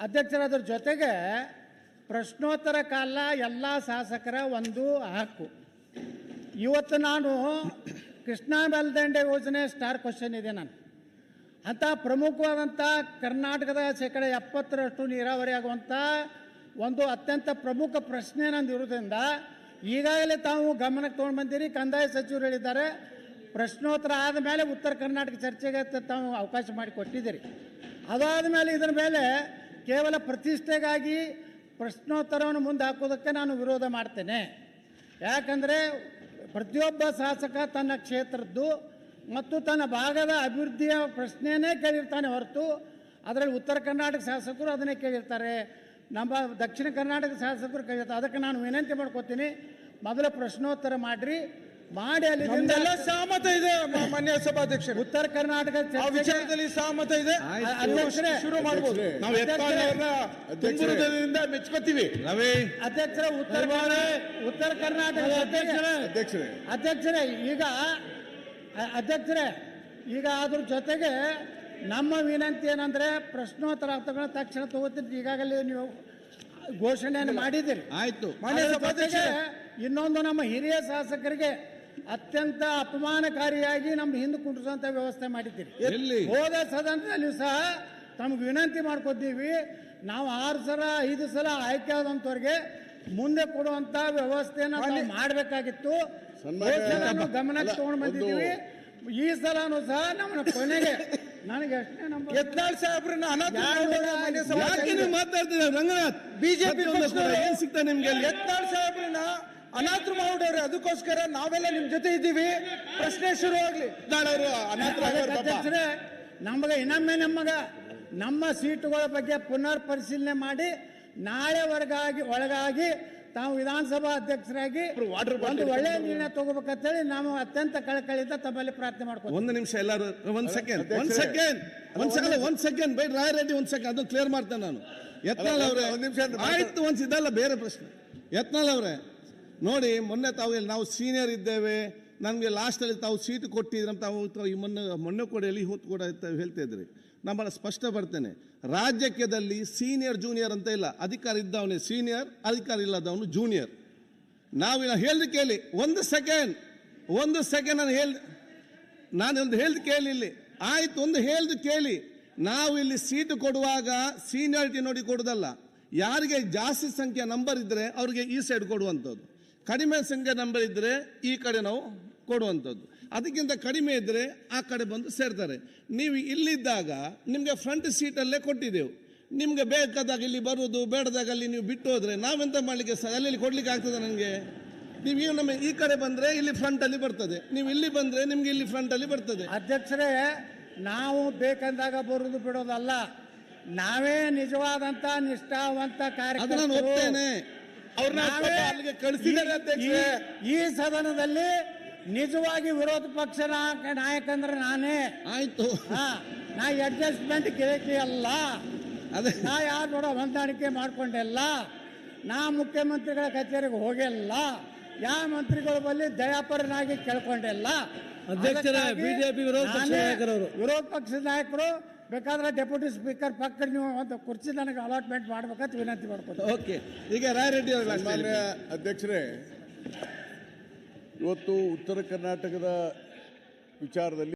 ಅಧ್ಯಕ್ಷರಾದ್ರ ಜೊತೆಗೆ ಪ್ರಶ್ನೋತ್ತರ ಕಾಲ ಎಲ್ಲ ಶಾಸಕರ ಒಂದು ಹಕ್ಕು. ಇವತ್ತು ನಾನು ಕೃಷ್ಣಾ ಮೇಲ್ದಂಡೆ ಯೋಜನೆ ಸ್ಟಾರ್ ಕ್ವಶನ್ ಇದೆ ನಾನು. ಅಂಥ ಪ್ರಮುಖವಾದಂಥ ಕರ್ನಾಟಕದ ಶೇಕಡ ಎಪ್ಪತ್ತರಷ್ಟು ನೀರಾವರಿ ಆಗುವಂಥ ಒಂದು ಅತ್ಯಂತ ಪ್ರಮುಖ ಪ್ರಶ್ನೆ ನಂದು ಇರೋದ್ರಿಂದ ಈಗಾಗಲೇ ತಾವು ಗಮನಕ್ಕೆ ತೊಗೊಂಡು ಬಂದಿರಿ, ಕಂದಾಯ ಸಚಿವರು ಹೇಳಿದ್ದಾರೆ. ಪ್ರಶ್ನೋತ್ತರ ಆದ ಮೇಲೆ ಉತ್ತರ ಕರ್ನಾಟಕ ಚರ್ಚೆಗೆ ತಾವು ಅವಕಾಶ ಮಾಡಿ ಕೊಟ್ಟಿದ್ದೀರಿ. ಅದಾದ ಮೇಲೆ ಇದರ ಮೇಲೆ ಕೇವಲ ಪ್ರತಿಷ್ಠೆಗಾಗಿ ಪ್ರಶ್ನೋತ್ತರವನ್ನು ಮುಂದೆ ಹಾಕೋದಕ್ಕೆ ನಾನು ವಿರೋಧ ಮಾಡ್ತೇನೆ. ಯಾಕಂದರೆ ಪ್ರತಿಯೊಬ್ಬ ಶಾಸಕ ತನ್ನ ಕ್ಷೇತ್ರದ್ದು ಮತ್ತು ತನ್ನ ಭಾಗದ ಅಭಿವೃದ್ಧಿಯ ಪ್ರಶ್ನೆಯೇ ಕೇಳಿರ್ತಾನೆ ಹೊರತು ಅದರಲ್ಲಿ ಉತ್ತರ ಕರ್ನಾಟಕ ಶಾಸಕರು ಅದನ್ನೇ ಕೇಳಿರ್ತಾರೆ. ನಮ್ಮ ದಕ್ಷಿಣ ಕರ್ನಾಟಕ ಶಾಸಕರು ಕೇಳಿರ್ತಾರೆ. ಅದಕ್ಕೆ ನಾನು ವಿನಂತಿ ಮಾಡ್ಕೋತೀನಿ, ಮೊದಲು ಪ್ರಶ್ನೋತ್ತರ ಮಾಡಿರಿ ಮಾಡಿ ಅಲ್ಲಿ ನಮ್ದೆಲ್ಲ ಸಹಮತ ಇದೆ ಮ- ಮಾನ್ಯ ಸಭಾಧ್ಯಕ್ಷರು. ಉತ್ತರ ಕರ್ನಾಟಕ ಆ ವಿಚಾರದಲ್ಲಿ ಸಹಮತ ಇದೆ. ಅಧ್ಯಕ್ಷರೇ, ಶುರು ಮಾಡಬಹುದು ನಾವು ಮೆಚ್ಕೋತೀವಿ. ರವಿ. ಅಧ್ಯಕ್ಷರ ಉತ್ತರ ಉತ್ತರ ಕರ್ನಾಟಕ ಅಧ್ಯಕ್ಷರೇ. ಅಧ್ಯಕ್ಷರೇ. ಅಧ್ಯಕ್ಷರೇ. ಈಗ ಅ- ಅಧ್ಯಕ್ಷರೇ ಈಗ ಅದ್ರ ಜೊತೆಗೆ ನಮ್ಮ ವಿನಂತಿ ಏನಂದ್ರೆ ಪ್ರಶ್ನೋತ್ತರ ಅರ್ಥಗಳ ತಕ್ಷಣ ತಗೋತಿದ್ರಿ ಈಗಾಗಲೇ ನೀವು ಘೋಷಣೆಯನ್ನು ಮಾಡಿದ್ದೀರಿ. ಆಯ್ತು. ಮಾನ್ಯ ಅದರ ಸಭಾಧ್ಯಕ್ಷರೇ. ಇನ್ನೊಂದು ನಮ್ಮ ಹಿರಿಯ ಶಾಸಕರಿಗೆ ಅತ್ಯಂತ ಅಪಮಾನಕಾರಿಯಾಗಿ ನಮ್ಮ ಹಿಂದೆ ಕುಂಡ್ರಿಸುವಂತ ವ್ಯವಸ್ಥೆ ಮಾಡಿದ್ದೀರಿ. ಎಲ್ಲಿ? ಹೋದ ಸದನದಲ್ಲಿ ಸಹ ತಮ್ಗೆ ವಿನಂತಿ ಮಾಡ್ಕೊತೀವಿ ನಾವು ಆರು ಸಲ ಐದು ಸಲ ಆಯ್ಕೆ ಆದಂಥವ್ರಿಗೆ ಮುಂದೆ ಕೊಡುವಂತ ವ್ಯವಸ್ಥೆನ ನಾವು ಮಾಡಬೇಕಾಗಿತ್ತು. ಸನ್ಮಾನ್ಯ- ಹೋದ ಸಲನೂ ಗಮನಕ್ಕೆ ಅಲ್ಲ, ತಗೊಂಡು ಬಂದಿದ್ದೀವಿ. ಈ ಸಲನೂ ಸಹ ನಮ್ಮನ್ನ ಕೊನೆಗೆ ನನಗೆ ಎಷ್ಟನೇ ನಮ್ಮ ಯತ್ನಾಳ್ ಸಾಹೇಬ್ರನ್ನ ಅನಾಥ ಯಾರು ಯಾಕೆ. ನೀವು ರಂಗನಾಥ್? ಬಿಜೆಪಿ ಏನ್ ಸಿಗ್ತಾ ನಿಮ್ಗೆ ಅಲ್ಲಿ? ಯತ್ನಾಳ್ ಸಾಹೇಬ್ರನ್ನ ಅನಾಥರು ಮಾಡಿದವ್ರೆ ಅದಕ್ಕೋಸ್ಕರ ನಾವೆಲ್ಲ ನಿಮ್ ಜೊತೆ ಇದ್ದೀವಿ. ಪ್ರಶ್ನೆ ಶುರು ಆಗ್ಲಿ. ನಾಳವ್ರು. ಅಧ್ಯಕ್ಷರೇ ನಮಗೆ ಇನ್ನೊಮ್ಮೆ ನಮಗ ನಮ್ಮ ಸೀಟುಗಳ ಬಗ್ಗೆ ಪುನರ್ ಪರಿಶೀಲನೆ ಮಾಡಿ ನಾಳೆ ಹೊರಗಾಗಿ ಒಳಗಾಗಿ ತಾವು ವಿಧಾನಸಭಾ ಅಧ್ಯಕ್ಷರಾಗಿ ಒಂದು ಒಳ್ಳೆಯ ನಿರ್ಣಯ ತಗೋಬೇಕಂತೇಳಿ ನಾವು ಅತ್ಯಂತ ಕಳಕಳಿಯಿಂದ ತಮ್ಮಲ್ಲಿ ಪ್ರಾರ್ಥನೆ ಮಾಡ್ಕೊಂಡು ಒಂದು ನಿಮಿಷ ಎಲ್ಲರೂ ಒಂದ್ ಸೆಕೆಂಡ್ ಒಂದ್ ಸೆಕೆಂಡ್ ಒಂದ್ ಸೆಕೆಂಡ್ ಒಂದ್ ಸೆಕೆಂಡ್ ಬೇಡ ರಾಯರೆಡ್ಡಿ ಒಂದ್ ಸೆಕೆಂಡ್ ಅದು ಕ್ಲಿಯರ್ ಮಾಡ್ತೇನೆ ನಾನು. ಯತ್ನಾಳ್ ಅಲ್ಲ, ಅವರೇ ಒಂದ್ ನಿಮಿಷ ಅಂದ್ರೆ ಆಯ್ತು ಒಂದ್ ಇದಲ್ಲ ಬೇರೆ ಪ್ರಶ್ನೆ. ಯತ್ನಾಳ್ ಅವರೇ ನೋಡಿ, ಮೊನ್ನೆ ತಾವು ಇಲ್ಲಿ ನಾವು ಸೀನಿಯರ್ ಇದ್ದೇವೆ. ನಮಗೆ ಲಾಸ್ಟಲ್ಲಿ ತಾವು ಸೀಟ್ ಕೊಟ್ಟಿದ್ರೆ ತಾವು ತಾವು ಈ ಮೊನ್ನೆ ಮೊನ್ನೆ ಕೂಡ ಎಲ್ಲಿ ಹೊತ್ತು ಕೂಡ ಹೇಳ್ತಾಯಿದ್ರಿ ಹೇಳ್ತಾ ಇದ್ರಿ. ಭಾಳ ಸ್ಪಷ್ಟ ಬರ್ತೇನೆ. ರಾಜಕೀಯದಲ್ಲಿ ಸೀನಿಯರ್ ಜೂನಿಯರ್ ಅಂತ ಇಲ್ಲ. ಅಧಿಕಾರ ಇದ್ದವನೇ ಸೀನಿಯರ್ ಅಧಿಕಾರ ಇಲ್ಲದವನು ಜೂನಿಯರ್ ನಾವಿನ ಹೇಳಿದ ಕೇಳಿ. ಒಂದು ಸೆಕೆಂಡ್ ಒಂದು ಸೆಕೆಂಡ್ ನಾನು ಹೇಳ್ದೆ, ನಾನು ಒಂದು ಹೇಳ್ದು ಕೇಳಿ ಇಲ್ಲಿ. ಆಯ್ತು, ಒಂದು ಹೇಳ್ದು ಕೇಳಿ. ನಾವು ಇಲ್ಲಿ ಸೀಟು ಕೊಡುವಾಗ ಸೀನಿಯಾರಿಟಿ ನೋಡಿ ಕೊಡೋದಲ್ಲ. ಯಾರಿಗೆ ಜಾಸ್ತಿ ಸಂಖ್ಯೆ ನಂಬರ್ ಇದ್ದರೆ ಅವ್ರಿಗೆ ಈ ಸೈಡ್ ಕೊಡುವಂಥದ್ದು. ಕಡಿಮೆ ಸಂಖ್ಯೆ ನಂಬರ್ ಇದ್ದರೆ ಈ ಕಡೆ ನಾವು ಕೊಡುವಂಥದ್ದು. ಅದಕ್ಕಿಂತ ಕಡಿಮೆ ಇದ್ದರೆ ಆ ಕಡೆ ಬಂದು ಸೇರ್ತಾರೆ. ನೀವು ಇಲ್ಲಿದ್ದಾಗ ನಿಮಗೆ ಫ್ರಂಟ್ ಸೀಟಲ್ಲೇ ಕೊಟ್ಟಿದ್ದೆವು. ನಿಮಗೆ ಬೇಕಾದಾಗ ಇಲ್ಲಿ ಬರೋದು ಬೇಡದಾಗ ಅಲ್ಲಿ ನೀವು ಬಿಟ್ಟು ಹೋದರೆ ನಾವೆಂತ ಮಾಡಲಿಕ್ಕೆ ಸಹ ಅಲ್ಲಿ ಕೊಡ್ಲಿಕ್ಕೆ ಆಗ್ತದೆ ನನಗೆ? ನೀವು ಈಗ ನಮ್ಮ ಈ ಕಡೆ ಬಂದರೆ ಇಲ್ಲಿ ಫ್ರಂಟಲ್ಲಿ ಬರ್ತದೆ. ನೀವು ಇಲ್ಲಿ ಬಂದರೆ ನಿಮಗೆ ಇಲ್ಲಿ ಫ್ರಂಟಲ್ಲಿ ಬರ್ತದೆ. ಅಧ್ಯಕ್ಷರೇ ನಾವು ಬೇಕಂದಾಗ ಬರೋದು ಬಿಡೋದಲ್ಲ. ನಾವೇ ನಿಜವಾದಂಥ ನಿಷ್ಠಾವಂತ ಅದು ಅಲ್ಲಿಗೆ ಕಳಿಸಿದ್ದಾರೆ ಈ- ಸದನದಲ್ಲಿ ನಿಜವಾಗಿ ವಿರೋಧ ಪಕ್ಷ ನಾಯಕ ನಾಯಕ ಅಂದ್ರೆ ನಾನೇ. ಆಯ್ತು. ನಾ ಅಡ್ಜಸ್ಟ್ಮೆಂಟ್ ಗಿರಕಿ ಅಲ್ಲ. ನಾ ಯಾರು ನೋಡೋ ಹೊಂದಾಣಿಕೆ ಮಾಡ್ಕೊಂಡಿಲ್ಲ ನಾ ಮುಖ್ಯಮಂತ್ರಿಗಳ ಕಚೇರಿಗೆ ಹೋಗಿಲ್ಲ ಯಾವ ಮಂತ್ರಿಗಳ ಬಳಿ ದಯಾಪರನಾಗಿ ಕೇಳ್ಕೊಂಡಿಲ್ಲ. ಅಧ್ಯಕ್ಷರೇ, ಬಿಜೆಪಿ. ವಿರೋಧ ಪಕ್ಷದ ನಾಯಕರು ಬೇಕಾದ್ರೆ ಡೆಪ್ಯೂಟಿ ಸ್ಪೀಕರ್ ಪಕ್ಕ ನೀವು ಒಂದು ಕುರ್ಚಿ ನನಗೆ ಅಲಾಟ್ಮೆಂಟ್ ಮಾಡ್ಬೇಕಂತ ವಿನಂತಿ ಮಾಡ್ಕೊಳ್ತೀವಿ ಓಕೆ ಈಗ ರಾಯರೆಡ್ಡಿ ಅವರು ಮಾನ್ಯ. ಅಧ್ಯಕ್ಷರೇ ಇವತ್ತು ಉತ್ತರ ಕರ್ನಾಟಕದ ವಿಚಾರದಲ್ಲಿ